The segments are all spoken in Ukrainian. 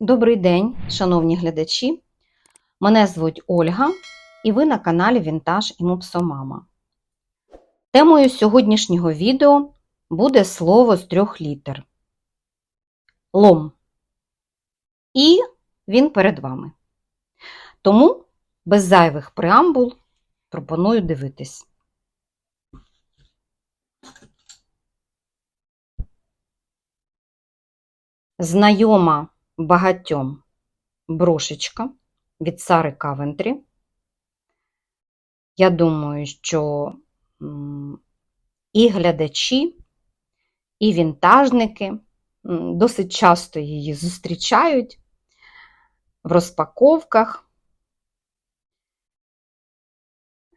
Добрий день, шановні глядачі. Мене звуть Ольга, і ви на каналі Вінтаж і Мопсомама. Темою сьогоднішнього відео буде слово з трьох літер лом. І він перед вами. Тому без зайвих преамбул пропоную дивитись. Знайома багатьом брошечка від Сари Кавентрі. Я думаю, що і глядачі, і вінтажники досить часто її зустрічають в розпаковках.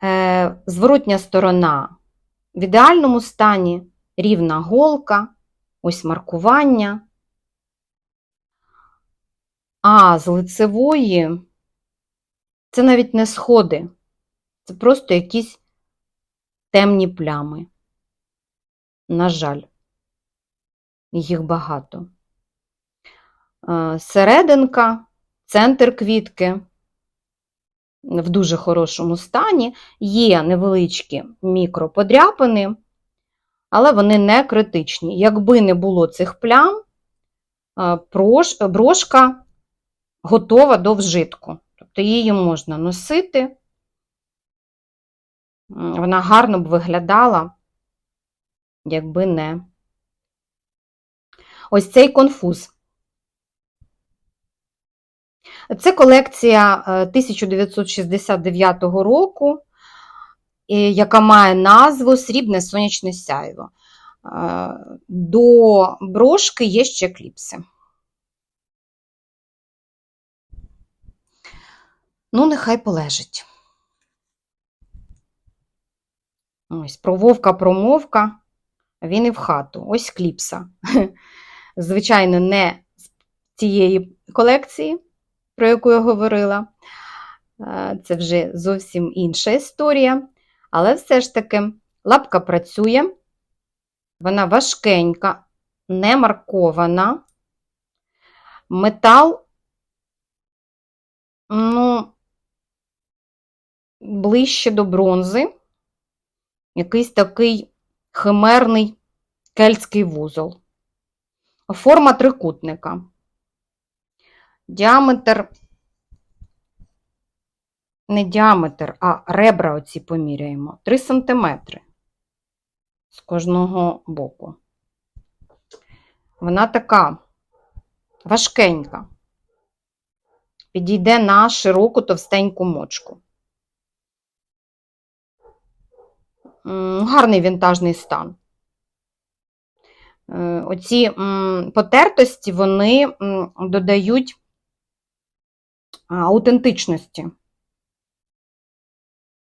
Е, Зворотня сторона в ідеальному стані, рівна голка, ось маркування. А з лицевої це навіть не сходи, це просто якісь темні плями. На жаль, їх багато. Е, Серединка, центр квітки в дуже хорошому стані, є невеличкі мікроподряпини, але вони не критичні. Якби не було цих плям, е, брошка готова до вжитку. Тобто її можна носити, вона гарно б виглядала, якби не ось цей конфуз. Це колекція е, 1969 року, е, яка має назву Срібне сонячне сяйво. Е, До брошки є ще кліпси. Ну, нехай полежить. Ось, про вовка промовка, він і в хату. Ось кліпса. Звичайно, не з цієї колекції, про яку я говорила. Е, Це вже зовсім інша історія. Але все ж таки лапка працює, вона важкенька, не маркована. Метал, ну, ближче до бронзи. Якийсь такий химерний кельтський вузол. Форма трикутника. Діаметр, не діаметр, а ребра оці поміряємо. 3 см з кожного боку. Вона така важкенька. Підійде на широку товстеньку мочку. М, Гарний вінтажний стан. Е, Оці потертості вони додають аутентичності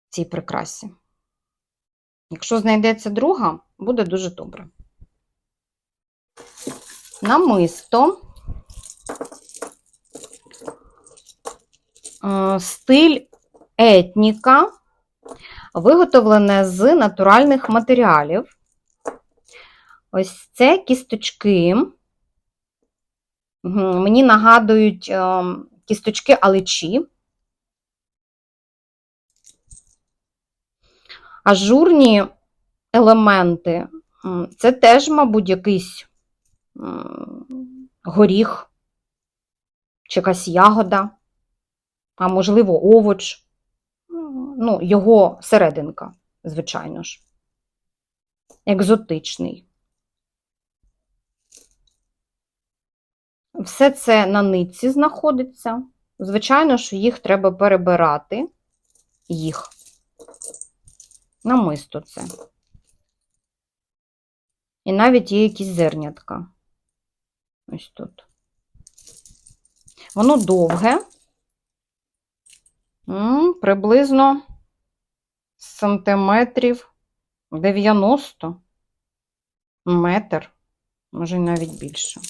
цій прикрасі. Якщо знайдеться друга, буде дуже добре. Намисто. Е, Стиль етніка, виготовлене з натуральних матеріалів. Ось це кісточки. Мені нагадують е, кісточки аличі. Ажурні елементи. Це теж, мабуть, якийсь горіх чи якась ягода, а можливо, овоч. М, Ну, його серединка, звичайно ж. Екзотичний. Все це на нитці знаходиться. Звичайно, що їх треба перебирати, їх. Намисто це. І навіть є якісь зернятка. Ось тут. Воно довге. М, Приблизно сантиметрів 90 метр, може навіть більше.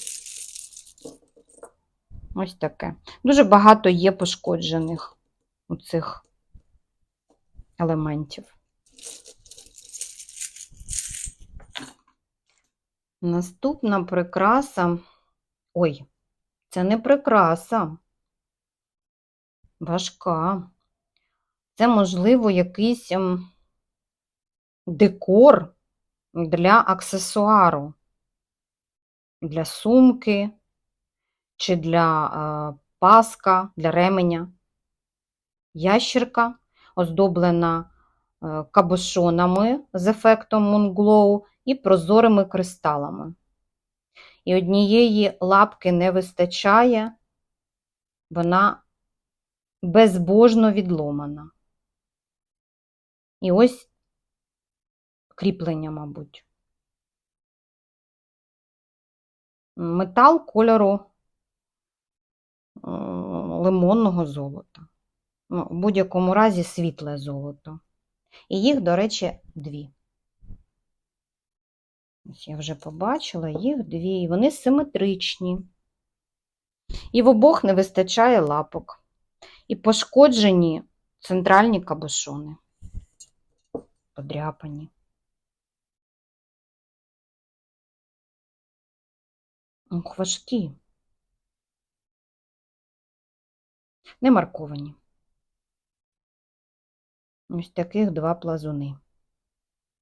Ось таке. Дуже багато є пошкоджених у цих елементів. Наступна прикраса. Ой, це не прикраса. Важка. Це, можливо, якийсь ем, декор для аксесуару, для сумки чи для е, паска, для ременя. Ящерка, оздоблена е, кабошонами з ефектом Moonglow і прозорими кристалами. І однієї лапки не вистачає, вона безбожно відломана. І ось кріплення, мабуть. Метал кольору лимонного золота. Ну, в будь-якому разі світле золото. І їх, до речі, дві. Ось я вже побачила, їх дві. І Вони симетричні. І в обох не вистачає лапок. І пошкоджені центральні кабошони. Подряпані. Ох, важкі. Не марковані. Ось таких два плазуни.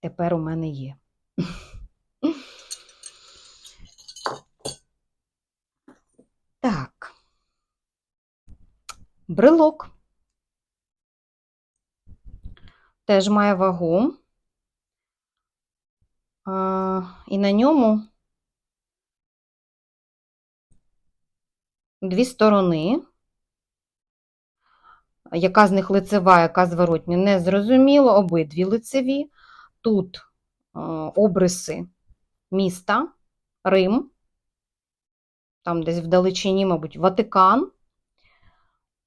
Тепер у мене є. Так. Брелок. Теж має вагу. А, і на ньому дві сторони. Яка з них лицева, яка зворотня, не зрозуміло. Обидві лицеві. Тут обриси міста, Рим, там десь вдалечині, мабуть, Ватикан.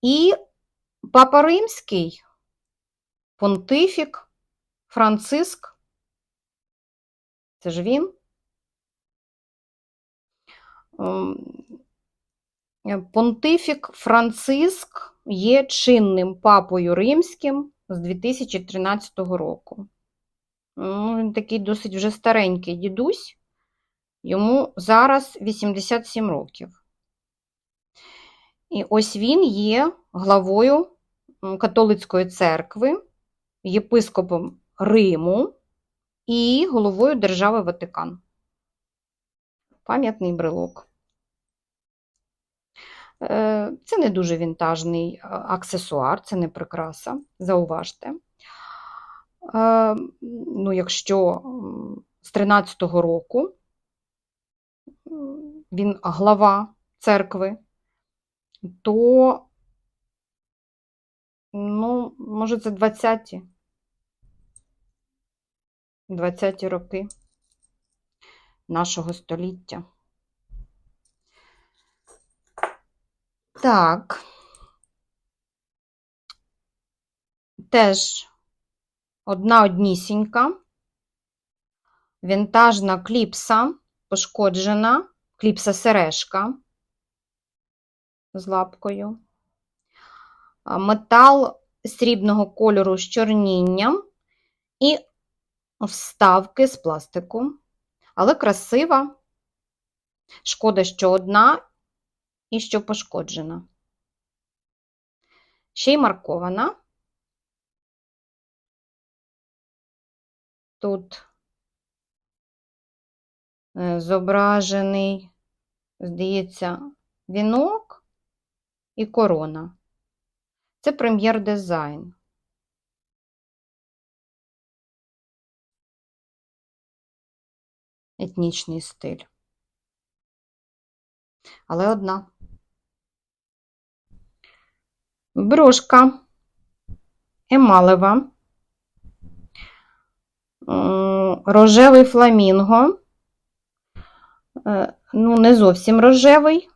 І Папа Римський, Понтифік, Франциск. Це ж він. Ем, Понтифік Франциск є чинним папою римським з 2013 року. Ну, Він такий досить вже старенький дідусь, йому зараз 87 років. І ось він є главою католицької церкви, єпископом Риму і головою держави Ватикан. Пам'ятний брелок. Е, це не дуже вінтажний аксесуар, це не прикраса, зауважте. Е, ну, Якщо з 13-го року він глава церкви, то, ну, може, це 20-ті 20-ті роки нашого століття. Так. Теж одна однісінька, вінтажна кліпса, пошкоджена, кліпса сережка з лапкою, метал срібного кольору з чорнінням і вставки з пластику, але красива. Шкода, що одна і що пошкоджена. Ще й маркована. Тут е, зображений, здається, вінок і корона. Це прем'єр-дизайн. Етнічний стиль. Але одна. Брошка емалева, рожевий фламінго, е, ну, не зовсім рожевий,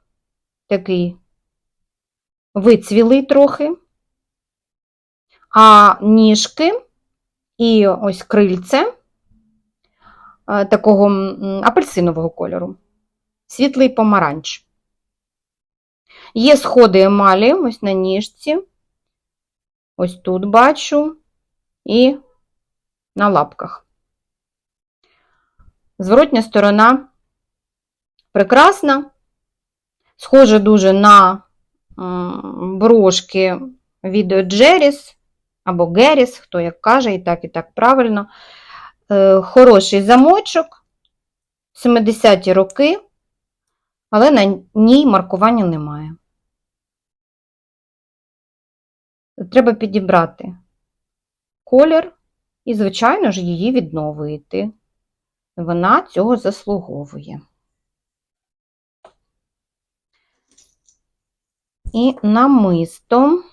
такий вицвілий трохи, а ніжки і ось крильце такого апельсинового кольору, світлий помаранч. Є сходи емалі, ось на ніжці, ось тут бачу, і на лапках. Зворотня сторона прекрасна. Схоже дуже на брошки від Джеріс або Геріс, хто як каже, і так, і так правильно. Е, Хороший замочок, 70-ті роки, але на ній маркування немає. Треба підібрати колір і, звичайно ж, її відновити. Вона цього заслуговує. І намисто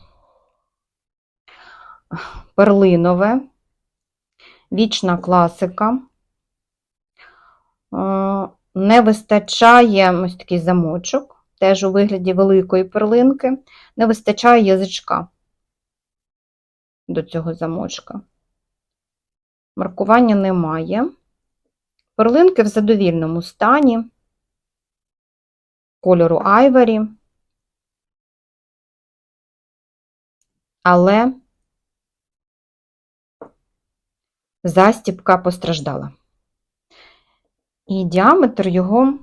перлинове, вічна класика. Е, Не вистачає ось такий замочок, теж у вигляді великої перлинки, не вистачає язичка до цього замочка. Маркування немає. Перлинки в задовільному стані, кольору айвері, але застібка постраждала. І діаметр його,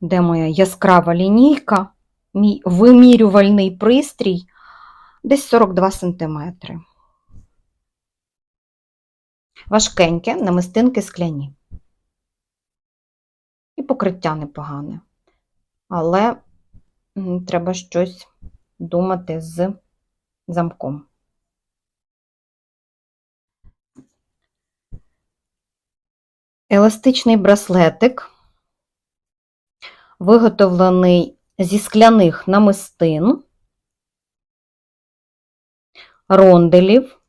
де моя яскрава лінійка, мій вимірювальний пристрій, десь 42 см. Важкеньке, намистинки скляні. І покриття непогане. Але треба щось думати з замком. Еластичний браслетик, виготовлений зі скляних намистин, ронделів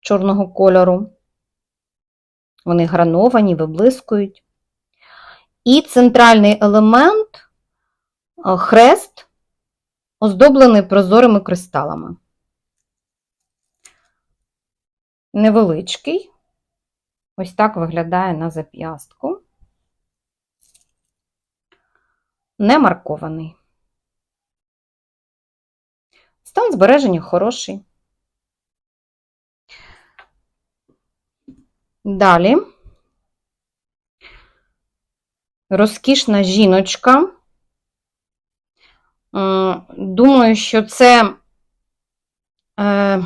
чорного кольору. Вони грановані, виблискують. І центральний елемент е, хрест, оздоблений прозорими кристалами. Невеличкий. Ось так виглядає на зап'ястку. Не маркований. Стан збереження хороший. Далі розкішна жіночка. Думаю, що це е,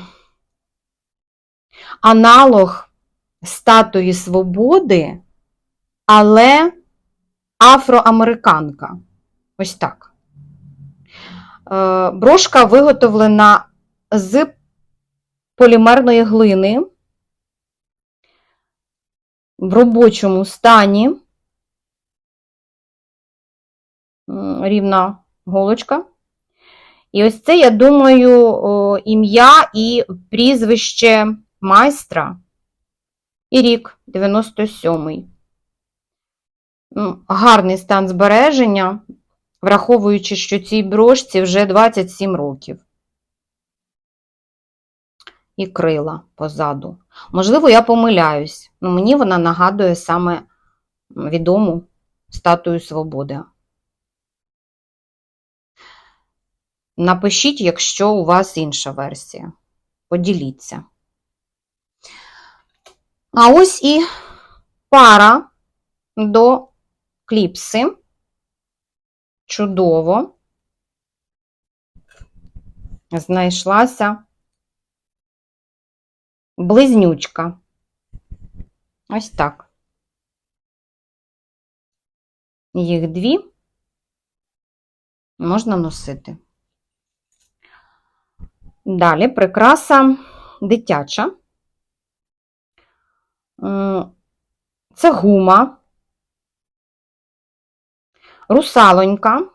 аналог статуї свободи, але афроамериканка. Ось так. Е, Брошка виготовлена з полімерної глини в робочому стані. Рівна голочка. І ось це, я думаю, ім'я і прізвище майстра. І рік 97-й. Гарний стан збереження, враховуючи, що цій брошці вже 27 років. І крила позаду. Можливо, я помиляюсь, але мені вона нагадує саме відому статую свободи. Напишіть, якщо у вас інша версія. Поділіться. А ось і пара до кліпси. Чудово. Знайшлася близнючка. Ось так. Їх дві можна носити. Далі прикраса дитяча. М, Це гума, русалонька.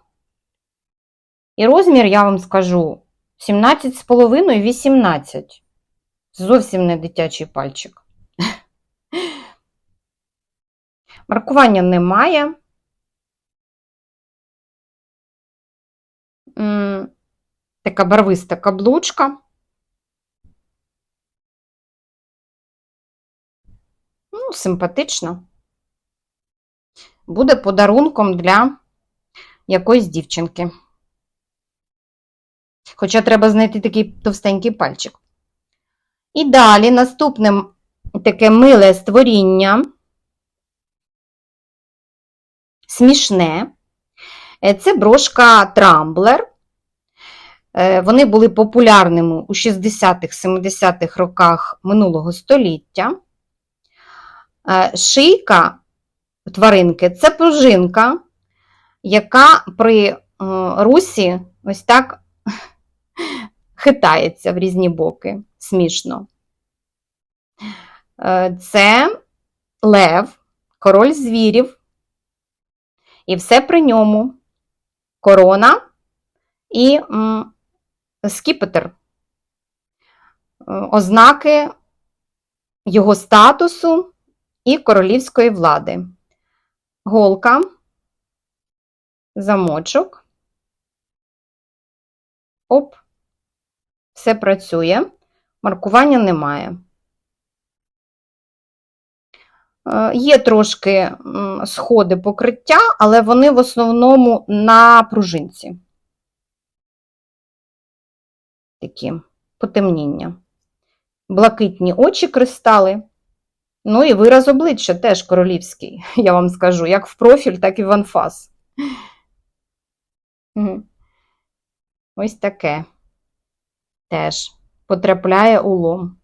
І розмір, я вам скажу, 17,5 18. Зовсім не дитячий пальчик. Маркування немає. Така барвиста каблучка. Симпатично. Буде подарунком для якоїсь дівчинки. Хоча треба знайти такий товстенький пальчик. І далі наступне таке миле створіння. смішне. Е, Це брошка Трамблер. Е, Вони були популярними у 60-70-х роках минулого століття. Е, Шийка тваринки це пружинка, яка при е, русі ось так хитається в різні боки. Смішно. Е, Це лев, король звірів. І все при ньому. Корона і скіпетр. Ознаки його статусу і королівської влади. Голка, замочок. Оп, все працює. Маркування немає. Е, Є трошки сходи покриття, але вони в основному на пружинці. Такі потемніння. Блакитні очі кристали. Ну і вираз обличчя теж королівський, я вам скажу, як в профіль, так і в анфас. Ось таке теж потрапляє у лом.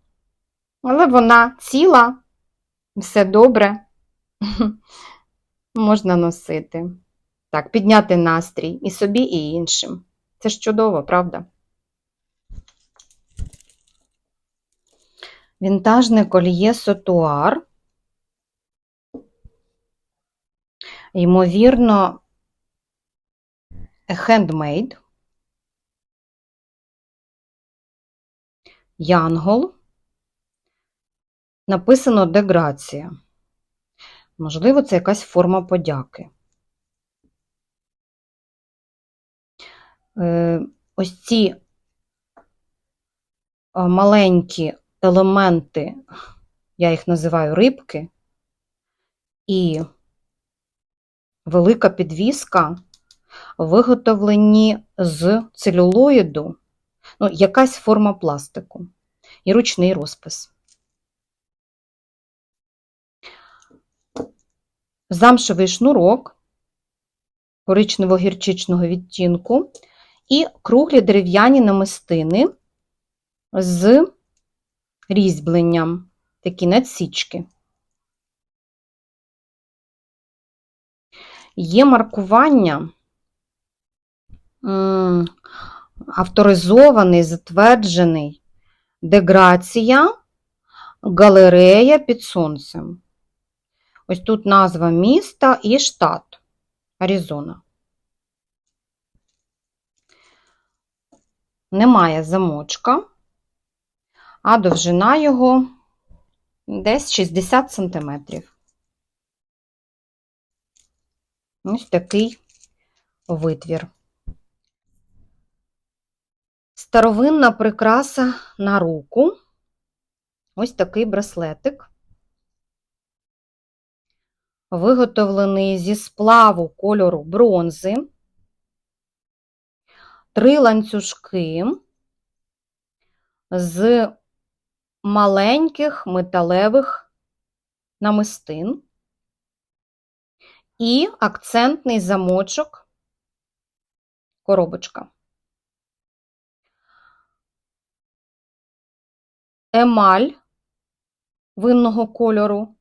Але вона ціла, все добре, можна носити. Так, підняти настрій і собі, і іншим. Це ж чудово, правда? Вінтажне кольє сотуар. Ймовірно, хендмейд. Янгол. Написано деграція. Можливо, це якась форма подяки. Е, Ось ці маленькі елементи, я їх називаю рибки, і велика підвіска виготовлені з целюлоїду, ну, якась форма пластику і ручний розпис. Замшевий шнурок коричнево-гірчичного відтінку і круглі дерев'яні намистини з різьбленням, такі надсічки. Є маркування авторизований, затверджений деграція, галерея під сонцем. Ось тут назва міста і штат Аризона. Немає замочка, а довжина його десь 60 см. Ось такий витвір. Старовинна прикраса на руку. Ось такий браслетик. Виготовлений зі сплаву кольору бронзи. Три ланцюжки з маленьких металевих намистин і акцентний замочок, коробочка. Емаль винного кольору,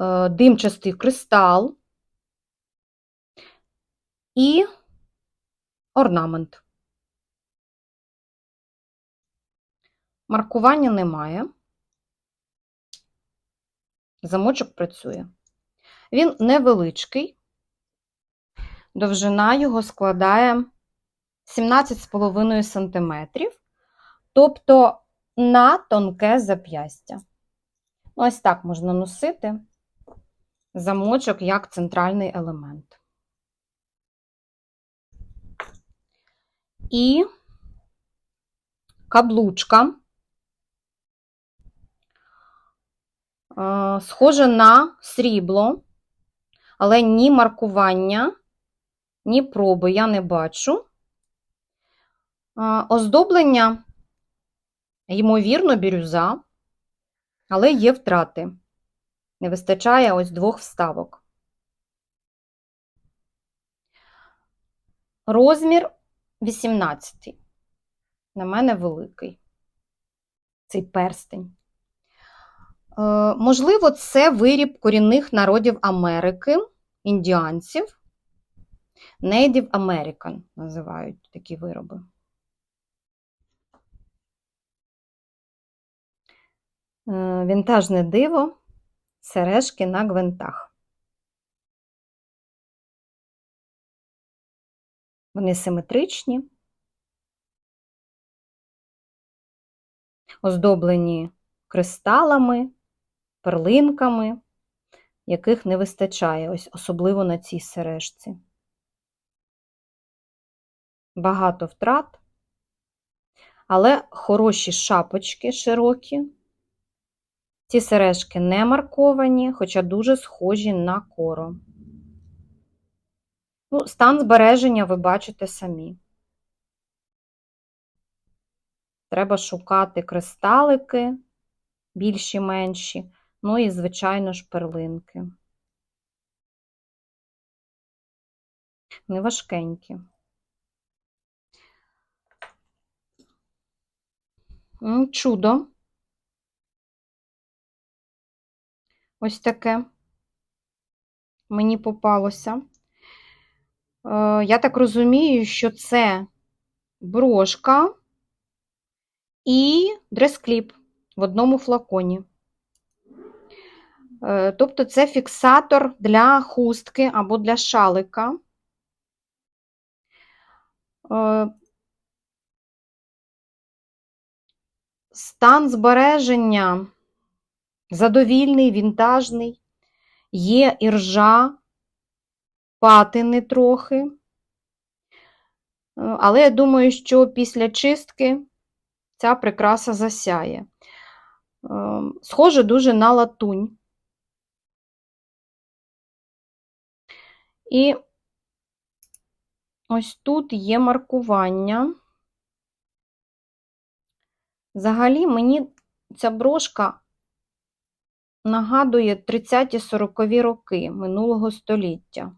е, димчастий кристал і орнамент. Маркування немає. Замочок працює. Він невеличкий, довжина його складає 17,5 см, тобто на тонке зап'ястя. Ось так можна носити замочок як центральний елемент. І каблучка. Схоже на срібло, але ні маркування, ні проби я не бачу. Е, Оздоблення, ймовірно, бірюза, але є втрати. Не вистачає ось двох вставок. Розмір 18. На мене великий цей перстень. Е, можливо, це виріб корінних народів Америки, індіанців. Native American називають такі вироби. Е, Вінтажне диво, сережки на гвинтах. Вони симетричні, оздоблені кристалами, перлинками, яких не вистачає, ось особливо на цій сережці. Багато втрат, але хороші шапочки широкі. Ці сережки не марковані, хоча дуже схожі на коро. Ну, стан збереження ви бачите самі. Треба шукати кристалики, більші, менші, ну і, звичайно ж, перлинки. Вони важкенькі. Чудо. Ось таке мені попалося. Е, Я так розумію, що це брошка і дрес-кліп в одному флаконі. Е, Тобто це фіксатор для хустки або для шалика. Е, Стан збереження задовільний, вінтажний, є іржа, патини трохи. Е, Але я думаю, що після чистки ця прикраса засяє. Е, Схоже дуже на латунь. І ось тут є маркування. Взагалі, мені ця брошка нагадує 30-40 роки минулого століття.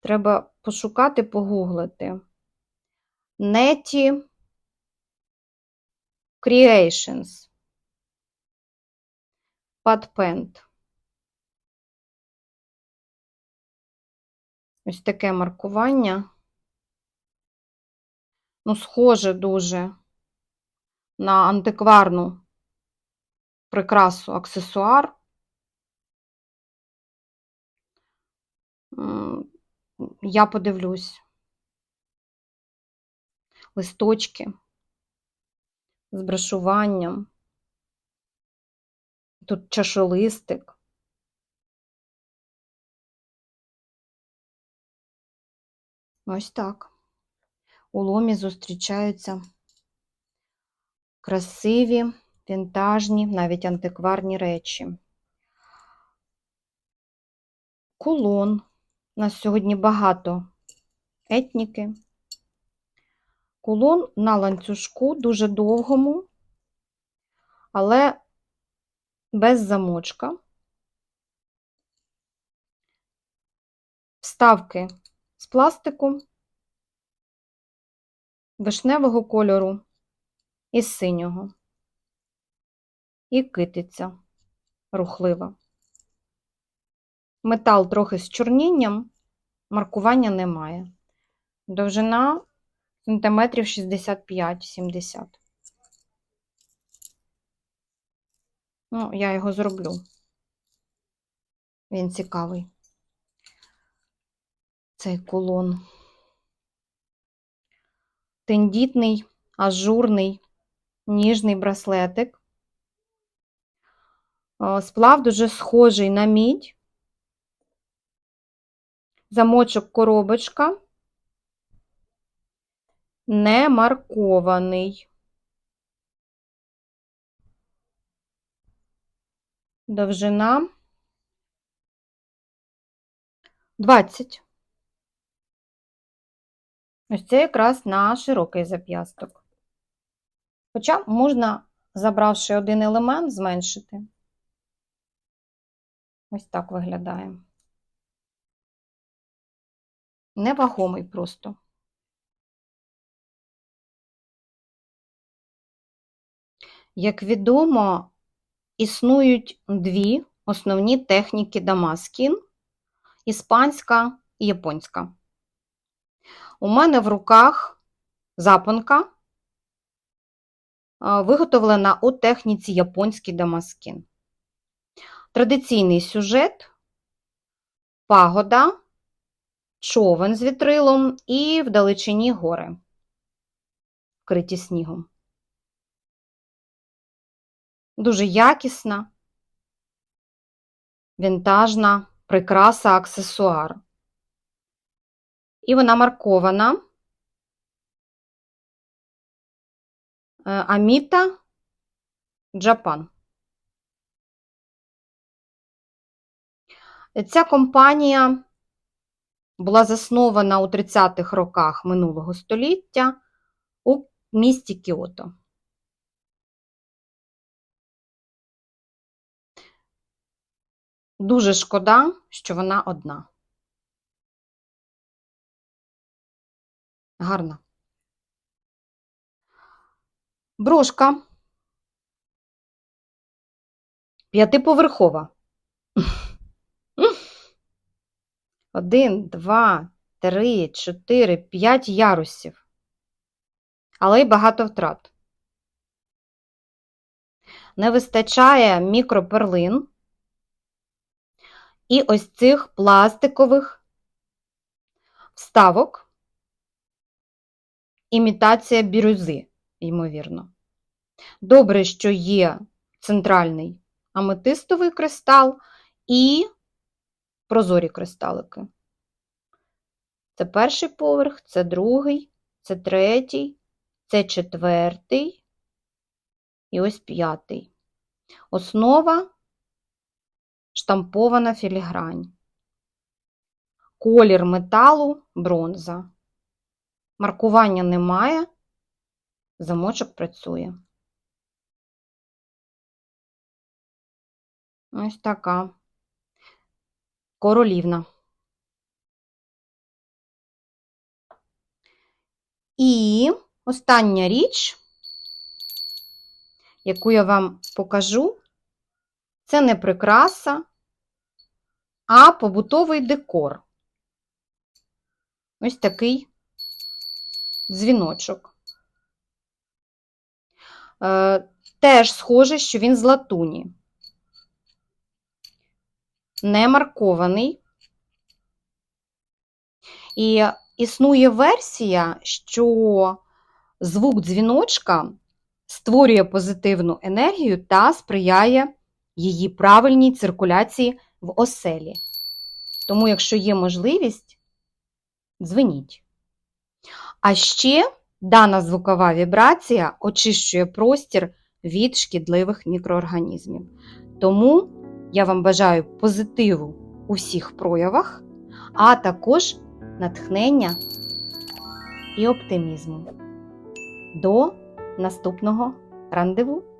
Треба пошукати, погуглити. Неті Creations. Падпент. Ось таке маркування. Ну, схоже дуже на антикварну прикрасу аксесуар. Я подивлюсь. Листочки з брошуванням. Тут чашолистик. Ось так. У ломі зустрічаються красиві, вінтажні, навіть антикварні речі. Кулон. У нас сьогодні багато етніки. Кулон на ланцюжку, дуже довгому, але без замочка. Вставки з пластику, вишневого кольору і синього. І китиця рухлива. Метал трохи з чорнінням, маркування немає. Довжина сантиметрів 65-70. Ну, я його зроблю. Він цікавий. Цей кулон. Тендітний, ажурний, ніжний браслетик. Сплав дуже схожий на мідь. Замочок коробочка. Не маркований. Довжина 20. Ось це якраз на широкий зап'ясток. Хоча можна, забравши один елемент, зменшити. Ось так виглядає. Невагомий просто. Як відомо, існують дві основні техніки дамаскін іспанська і японська. У мене в руках запонка, виготовлена у техніці японський дамаскін. Традиційний сюжет, пагода, човен з вітрилом і вдалечині гори, вкриті снігом. Дуже якісна, вінтажна прикраса, аксесуар. І вона маркована Аміта Джапан. Ця компанія була заснована у 30-х роках минулого століття у місті Кіото. Дуже шкода, що вона одна. Гарна. Брошка. П'ятиповерхова. Один, два, три, чотири, п'ять ярусів. Але й багато втрат. Не вистачає мікроперлин і ось цих пластикових вставок, імітація бірюзи, ймовірно. Добре, що є центральний аметистовий кристал і прозорі кристалики. Це перший поверх, це другий, це третій, це четвертий і ось п'ятий. Основа штампована філігрань. Колір металу бронза. Маркування немає, замочок працює. Ось така королівна. І остання річ, яку я вам покажу, це не прикраса, а побутовий декор. Ось такий дзвіночок. Е, теж схоже, що він з латуні. Не маркований. І існує версія, що звук дзвіночка створює позитивну енергію та сприяє її правильній циркуляції в оселі. Тому, якщо є можливість, дзвеніть. А ще дана звукова вібрація очищує простір від шкідливих мікроорганізмів. Тому я вам бажаю позитиву у всіх проявах, а також натхнення і оптимізму. До наступного рандеву!